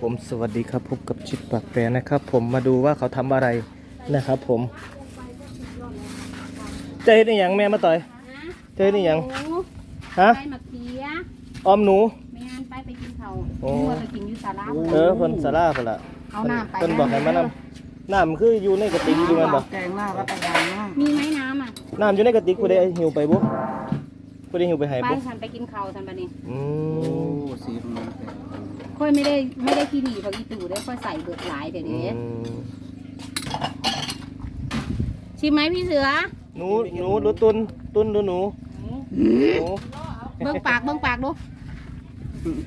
ผมสวัสดีครับพบกับชิดปากแปรนะครับ ผมมาดูว่าเขาทำอะไรนะครับ ผมจะเห็นอหย่างแม่มาต่อยเจอนี่ยังฮะไปมาเคียออมหนู ไม่งั้นไปไปกินเขาวโอ้มัวไปกินอยูสาราเออเพิ่นสาราเพิ่นละเอาน้ำไปเพิ่นบอกให้มานำน้ำคืออยู่ในกระติกอยู่แม่นบ่แกงหน้ารับประทานมากมีไหมน้ำอะ น้ำอยู่ในกระติกผู้ใดหิวไปบ่ผู้ใดหิวไปให้ไปบ่ฉันไปกินเขาวทันปะนี่อืโอ้มสีมันแกง ค่อยไม่ได้ไม่ได้ขี้หนีเขาอีตู่ได้ค่อยใส่เบิดหลายเดี๋ยวอืนี้มชิมไหมพี่เสือหนูหนูหรือตุนตุนหรือหนูหนูเบิ้งปากเบิ้งปากดู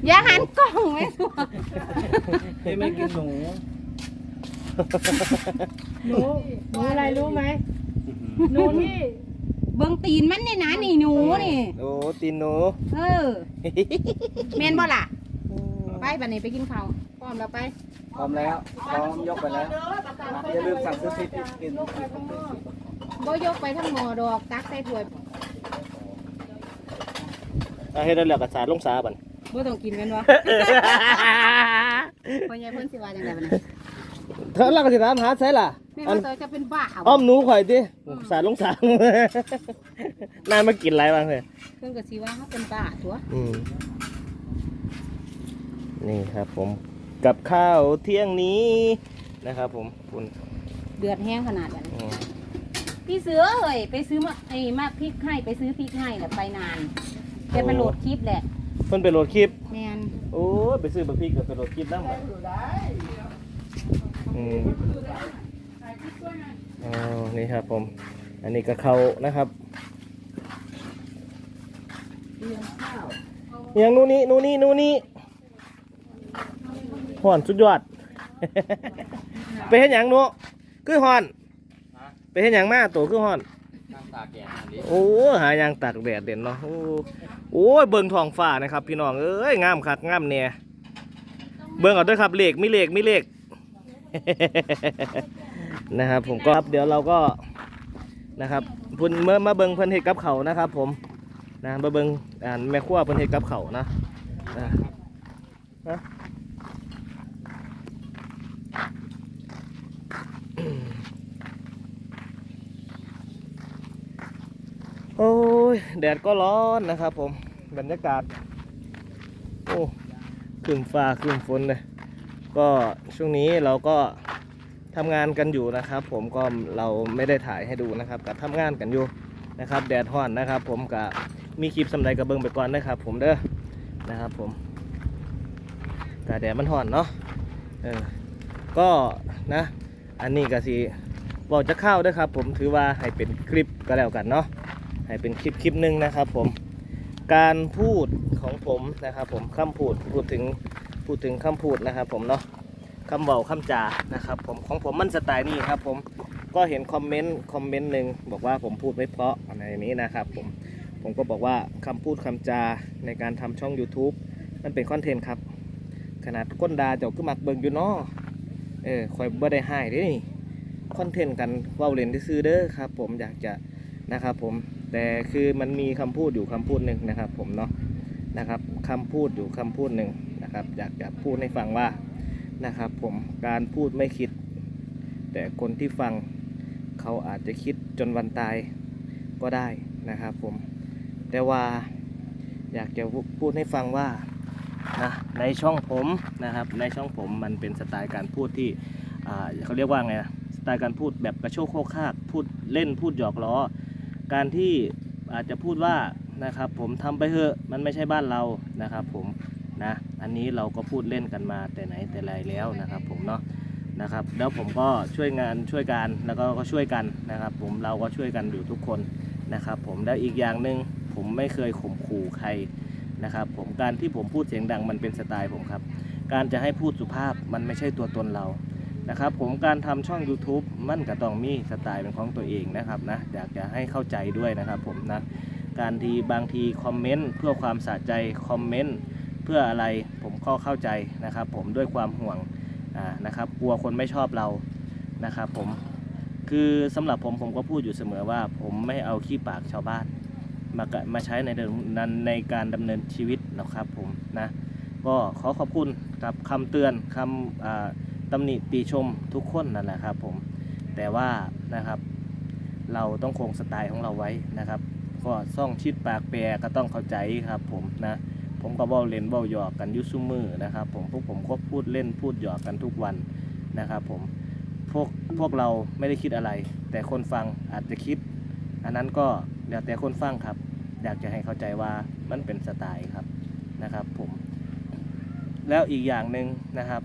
อย่าหันกล้องไม่ถูกเฮ้ยไม่กินหนูหนูหนูอะไรรู้ไหมหนูที่เบิ้งตีนมันเนี่ยนะนี่หนูนี่โอ้ตีนหนูเออเมนบ่ล่ะ ไปบันนี้ไปกินข้าวพร้อมแล้วไป พร้อมแล้ว พร้อมยกไปแล้วอย่าลืมสั่งซื้อซิปกินบ่ยกไปทั้งหมอดอกตักใส่ถ้วยอะเฮ็ดได้แล้วก็สาดลงสาบันบ่ต้องกินแม่นบ่พ่อใหญ่เพิ่นสิว่าจังได๋บัดนี้เธอลักสิถามหาใช่ล่ะแม่อันว่าเธอจะเป็นบ้าอ้อมหนูข่อยดิสาดลงสางนายมากินอะไรบ้างเลยเพิ่นก็สิว่าเขาเป็นบ้าตัวอืม นี่ครับผมกับข้าวเที่ยงนี้นะครับ ผมคุณเดือดแห้งขนาดนั้นอืมพี่เสือเอ้ยไปซื้อมาไอ้มาพริกให้ไปซื้อพริกให้แหละไปนานแกไปโหลดคลิปแหละเพิ่นไปโหลดคลิป แม่นโอ้ยไปซื้อบะพริกกับไปโหลดคลิปนั่งอืมอ๋อนี่ครับผม อันนี้ก็เขานะครับอย่างนู้นนี่นู้นนี่นู้นนี่ ห่อนสุดยอด ไปเห็นอย่างหนู้คือห่อน ไปเห็นอย่างมาตัวคือห่อน น้ำตาแกงอันนี้โอ้หายางตากแดดเด่นเนาะโอ้โอ้ยเบิ่งท้องฟ้านะครับพี่น้องเอ้ยงามคักงามเนี่ยเบิ่งเอาด้วยครับเลขมีเลขมีเลข นะครับ ผมก็ครับเดี๋ยวเราก็นะครับเพิ่นเมื่อมาเบิ่งเพิ่นเฮ็ดกับเขาวนะครับ ผมนะมาเบิ่งอ่าแม่ครัวเพิ่นเฮ็ดกับเขาวนะนะนะ โอ้ยแดดก็ร้อนนะครับผมบรรยากาศ โอ้ครึ้มฟ้าครึ้มฝนเลยก็ช่วงนี้เราก็ทำงานกันอยู่นะครับ ผมก็เราไม่ได้ถ่ายให้ดูนะครับกับทำงานกันอยู่นะครับ แดดร้อนนะครับ ผมกับมีคลิปสำไรกับเบิ้งไปก่อนนะครับ ผมเด้อนะครับผมกาแดดมันร้อนเนาะเออก็นะ อันนี้ก็สิบอกจะเข้าด้วยครับ ผมถือว่าให้เป็นคลิปก็แล้วกันเนาะ ให้เป็นคลิปคลิปหนึ่งนะครับผมการพูดของผมนะครับผมคำพูดพูดถึงพูดถึงคำพูดนะครับผมเนาะคำเบาคำจานะครับผมของผมมันสไตล์นี้ครับผมก็เห็นคอมเมนต์คอมเมนต์หนึ่งบอกว่าผมพูดไม่เพราะอะไรนี้นะครับผมผมก็บอกว่าคำพูดคำจาในการทำช่อง YouTube มันเป็นคอนเทนต์ครับ ขนาดก้นดาเจ้าก็มักเบิงอยู่เนาะเออคอยบ่ได้ให้เด้นี่คอนเทนต์กันว้าเล่นซื้อเด้อครับ ผมอยากจะนะครับผม แต่คือมันมีคำพูดอยู่คำพูดหนึ่งนะครับ ผมเนาะนะครับคำพูดอยู่คำพูดหนึ่งนะครับ อยากจะพูดให้ฟังว่านะครับ ผมการพูดไม่คิด แต่คนที่ฟังเขาอาจจะคิดจนวันตายก็ได้นะครับผมแต่ว่าอยากจะพูดให้ฟังว่านะในช่องผมนะครับ ในช่องผมมันเป็นสไตล์การพูดที่เขาเรียกว่าไงนะสไตล์การพูดแบบกระโชกโคกคากพูดเล่นพูดหยอกล้อ การที่อาจจะพูดว่านะครับผมทำไปเถอะมันไม่ใช่บ้านเรานะครับ ผมนะอันนี้เราก็พูดเล่นกันมาแต่ไหนแต่ไรแล้วนะครับ ผมเนาะนะครับแล้วผมก็ช่วยงานช่วยกันแล้วก็ก็ช่วยกันนะครับ ผมเราก็ช่วยกันอยู่ทุกคนนะครับ ผมแล้วอีกอย่างหนึ่งผมไม่เคยข่มขู่ใครนะครับ ผมการที่ผมพูดเสียงดังมันเป็นสไตล์ผมครับ การจะให้พูดสุภาพมันไม่ใช่ตัวตนเรา นะครับผมการทำช่อง YouTube มันก็ต้องมีสไตล์เป็นของตัวเองนะครับนะอยากจะให้เข้าใจด้วยนะครับผมนะการทีบางทีคอมเมนต์เพื่อความสะใจคอมเมนต์เพื่ออะไรผมก็เข้าใจนะครับ ผมด้วยความห่วงนะครับกลัวคนไม่ชอบเรานะครับผมคือสำหรับผมผมก็พูดอยู่เสมอว่า ผมไม่เอาขี้ปากชาวบ้านมากะมาใช้ในนั้นในการดำเนินชีวิตหรอกครับผมนะก็ขอขอบคุณครับคำเตือนคำอ่า ตำหนิติชมทุกคนนั่นแหละครับผมแต่ว่านะครับ เราต้องคงสไตล์ของเราไว้นะครับ ก็ซ่องชิดปากแปรก็ต้องเข้าใจครับผมนะผมก็เบ้าเล่นเบ้าหยอกกันยุซุมือนะครับ ผมพวกผมก็พูดเล่นพูดหยอกกันทุกวันนะครับผมพวกพวกเราไม่ได้คิดอะไร แต่คนฟังอาจจะคิด อันนั้นก็แล้วแต่คนฟังครับ อยากจะให้เข้าใจว่ามันเป็นสไตล์ครับนะครับผมแล้วอีกอย่างหนึ่งนะครับ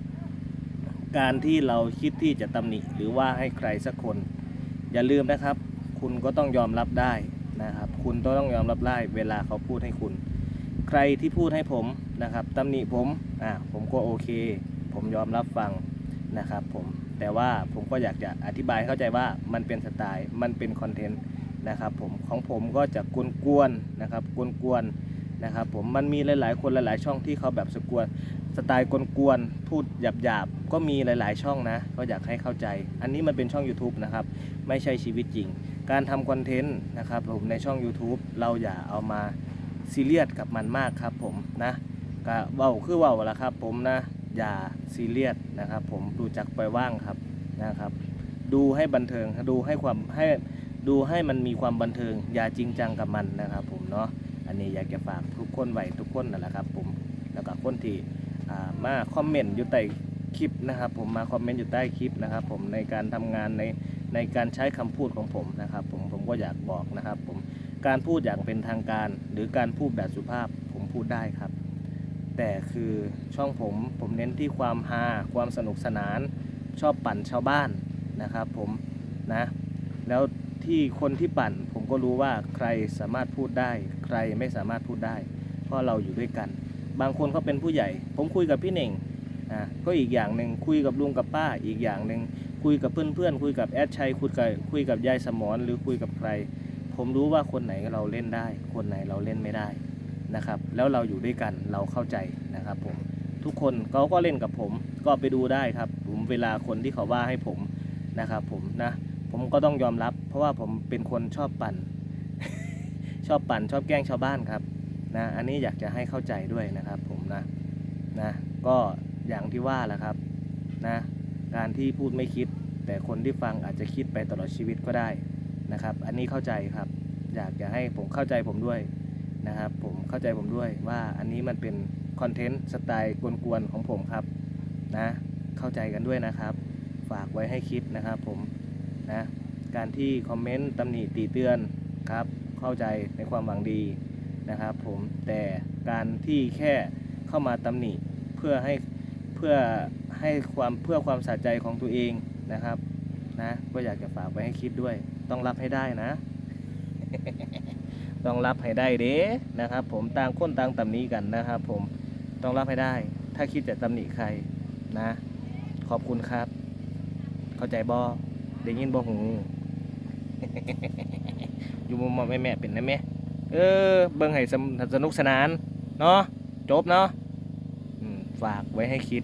การที่เราคิดที่จะตำหนิหรือว่าให้ใครสักคน อย่าลืมนะครับ คุณก็ต้องยอมรับได้นะครับ คุณต้องยอมรับได้เวลาเขาพูดให้คุณ ใครที่พูดให้ผมนะครับตำหนิผมอ่าผมก็โอเค ผมยอมรับฟังนะครับผมแต่ว่าผมก็อยากจะอธิบายเข้าใจว่ามันเป็นสไตล์มันเป็นคอนเทนต์นะครับผมของผมก็จะกวนๆนะครับกวนๆนะครับผมมันมีหลายๆ คนหลายๆ ช่องที่เขาแบบสกวน สไตล์กวนๆพูดหยาบๆ ก็มีหลายๆ ช่องนะ ก็อยากให้เข้าใจ อันนี้มันเป็นช่อง YouTube นะครับ ไม่ใช่ชีวิตจริง การทำคอนเทนต์นะครับผมในช่อง YouTube เราอย่าเอามาซีเรียสกับมันมากครับผมนะก็เว้าคือเว้าละครับผมนะ อย่าซีเรียสนะครับผมดูจักไปว่างครับนะครับ ดูให้บันเทิงดูให้ความให้ดูให้มันมีความบันเทิง อย่าจริงจังกับมันนะครับผมเนาะอันนี้อยากจะฝากทุกคนไว้ทุกคนนั่นแหละครับผมแล้วก็คนที่ มาคอมเมนต์อยู่ใต้คลิปนะครับ ผมมาคอมเมนต์อยู่ใต้คลิปนะครับ ผมในการทำงานในในการใช้คำพูดของผมนะครับ ผมผมก็อยากบอกนะครับ ผมการพูดอย่างเป็นทางการ หรือการพูดแบบสุภาพผมพูดได้ครับ แต่คือช่องผมผมเน้นที่ความฮาความสนุกสนาน ชอบปั่นชาวบ้านนะครับ ผมนะ แล้วที่คนที่ปั่นผมก็รู้ว่าใครสามารถพูดได้ ใครไม่สามารถพูดได้ เพราะเราอยู่ด้วยกัน บางคนเขาเป็นผู้ใหญ่ ผมคุยกับพี่เน่งอะก็อีกอย่างหนึ่งคุยกับลุงกับป้าอีกอย่างหนึ่งคุยกับเพื่อนๆคุยกับแอดชัยคุยกับคุยกับยายสมอนหรือคุยกับใคร ผมรู้ว่าคนไหนเราเล่นได้ คนไหนเราเล่นไม่ได้นะครับ แล้วเราอยู่ด้วยกันเราเข้าใจนะครับผมทุกคนเขาก็เล่นกับผม ก็ไปดูได้ครับ ผมเวลาคนที่เขาว่าให้ผมนะครับผมนะผมก็ต้องยอมรับ เพราะว่าผมเป็นคนชอบปั่น ชอบปั่นชอบแกล้งชาวบ้านครับ นะอันนี้อยากจะให้เข้าใจด้วยนะครับผมนะนะก็อย่างที่ว่าแหละครับนะการที่พูดไม่คิด แต่คนที่ฟังอาจจะคิดไปตลอดชีวิตก็ได้นะครับ อันนี้เข้าใจครับ อยากจะให้ผมเข้าใจผมด้วยนะครับ ผมเข้าใจผมด้วยว่าอันนี้มันเป็นคอนเทนต์สไตล์กวนๆของผมครับนะเข้าใจกันด้วยนะครับ ฝากไว้ให้คิดนะครับผมนะการที่คอมเมนต์ตำหนิตีเตือนครับ เข้าใจในความหวังดี นะครับผมแต่การที่แค่เข้ามาตำหนิเพื่อให้เพื่อให้ความเพื่อความสะใจของตัวเองนะครับนะก็อยากจะฝากไว้ให้คิดด้วย ต้องรับให้ได้นะ ต้องรับให้ได้เด้นะครับ ผมต่างคนต่างตำหนิกันนะครับ ผมต้องรับให้ได้ ถ้าคิดจะตำหนิใครนะ ขอบคุณครับ เข้าใจบอได้ยินบอหูอยู่มุมมองแม่แม่เป็นนะแม่ เออเบิ่งให้สนสนุกสนานเนาะจบเนาะฝากไว้ให้คิด